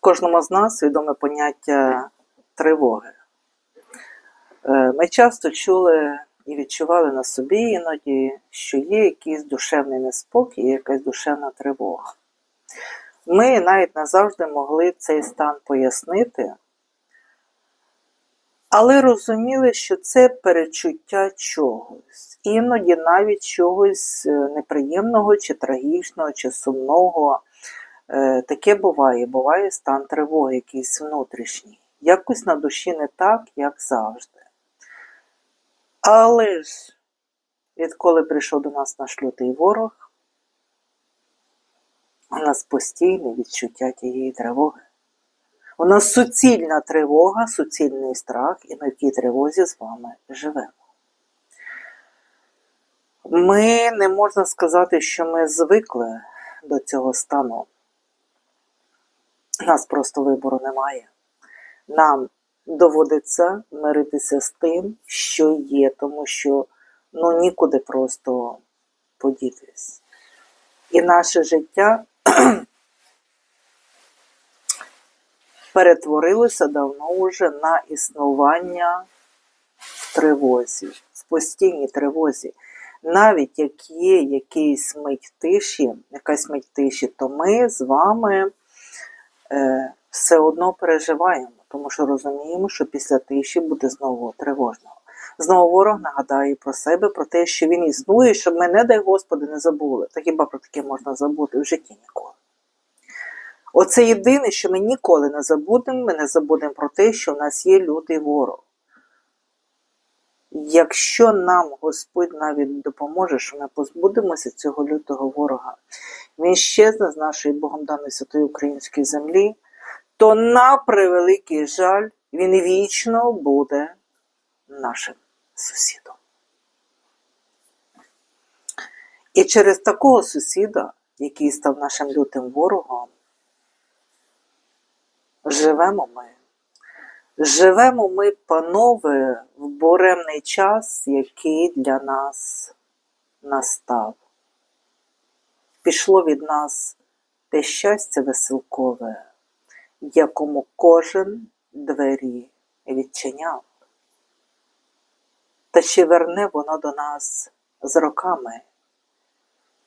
Кожному з нас відоме поняття тривоги. Е, Ми часто чули і відчували на собі іноді, що є якийсь душевний неспокій, якась душевна тривога. Ми навіть не завжди могли цей стан пояснити, але розуміли, що це перечуття чогось, іноді навіть чогось е, неприємного, чи трагічного, чи сумного. Е, Таке буває, буває стан тривоги, якийсь внутрішній. Якось на душі не так, як завжди. Але ж, відколи прийшов до нас наш лютий ворог, у нас постійне відчуття тієї тривоги. У нас суцільна тривога, суцільний страх, і ми в тій тривозі з вами живемо. Ми не можна сказати, що ми звикли до цього стану. Нас просто вибору немає. Нам доводиться миритися з тим, що є, тому що ну, нікуди просто подітись. І наше життя перетворилося давно вже на існування в тривозі, в постійній тривозі. Навіть як є якийсь мить тиші, якась мить тиші, то ми з вами все одно переживаємо, тому що розуміємо, що після тиші буде знову тривожно. Знову ворог нагадає про себе, про те, що він існує, щоб ми, не дай Господи, не забули. Та хіба про таке можна забути в житті ніколи. Оце єдине, що ми ніколи не забудемо, ми не забудемо про те, що в нас є лютий ворог. Якщо нам Господь навіть допоможе, що ми позбудемося цього лютого ворога, він щезне з нашої Богом даної святої української землі, то на превеликий жаль він вічно буде нашим сусідом. І через такого сусіда, який став нашим лютим ворогом, живемо ми. Живемо ми, панове, в буремний час, який для нас настав. Пішло від нас те щастя веселкове, якому кожен двері відчиняв. Та чи верне воно до нас з роками?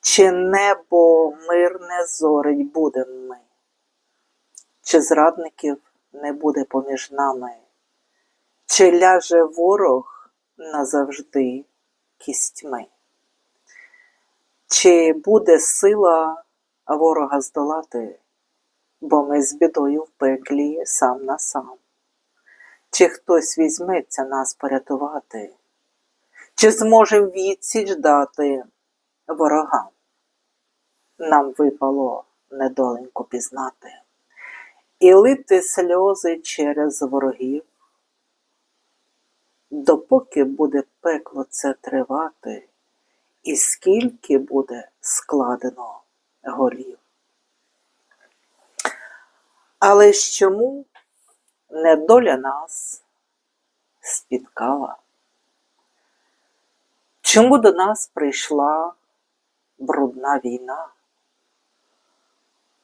Чи небо мирне зорить будем ми? Чи зрадників не буде поміж нами? Чи ляже ворог назавжди кістьми? Чи буде сила ворога здолати, бо ми з бідою в пеклі сам на сам? Чи хтось візьметься нас порятувати? Чи зможем відсіч дати ворогам? Нам випало недоленько пізнати і лити сльози через ворогів, допоки буде пекло це тривати, і скільки буде складено голів. Але ж чому недоля нас спіткала? Чому до нас прийшла брудна війна?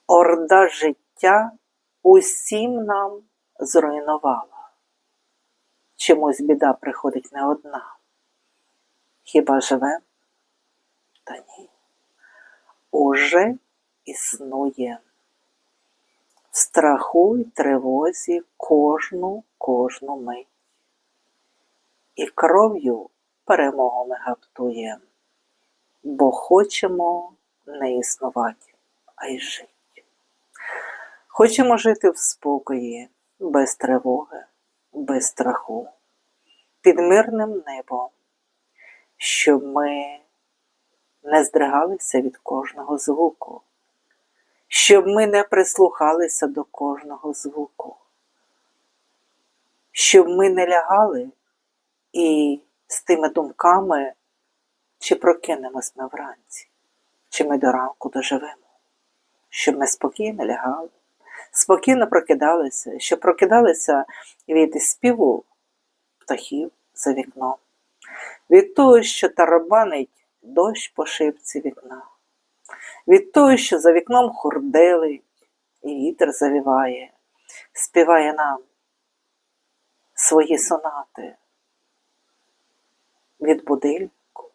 Орда життя усім нам зруйнувала. Чомусь біда приходить не одна. Хіба живем? Та ні. Уже існує. В страху й тривозі кожну кожну мить. І кров'ю перемогу ми гаптуємо, бо хочемо не існувати, а й жити. Хочемо жити в спокої, без тривоги, без страху, під мирним небом, щоб ми не здригалися від кожного звуку, щоб ми не прислухалися до кожного звуку, щоб ми не лягали і з тими думками, чи прокинемось ми вранці, чи ми до ранку доживемо, щоб ми спокійно лягали спокійно прокидалися, що прокидалися від співу птахів за вікном, від того, що тарабанить дощ по шибці вікна, від того, що за вікном хурделить і вітер завіває, співає нам свої сонати від будильку,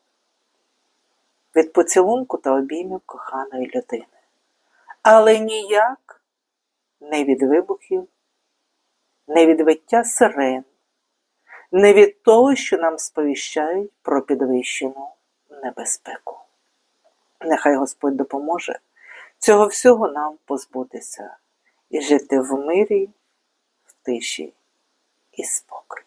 від поцілунку та обіймів коханої людини. Але ніяк не від вибухів, не від виття сирен, не від того, що нам сповіщають про підвищену небезпеку. Нехай Господь допоможе цього всього нам позбутися і жити в мирі, в тиші і спокої.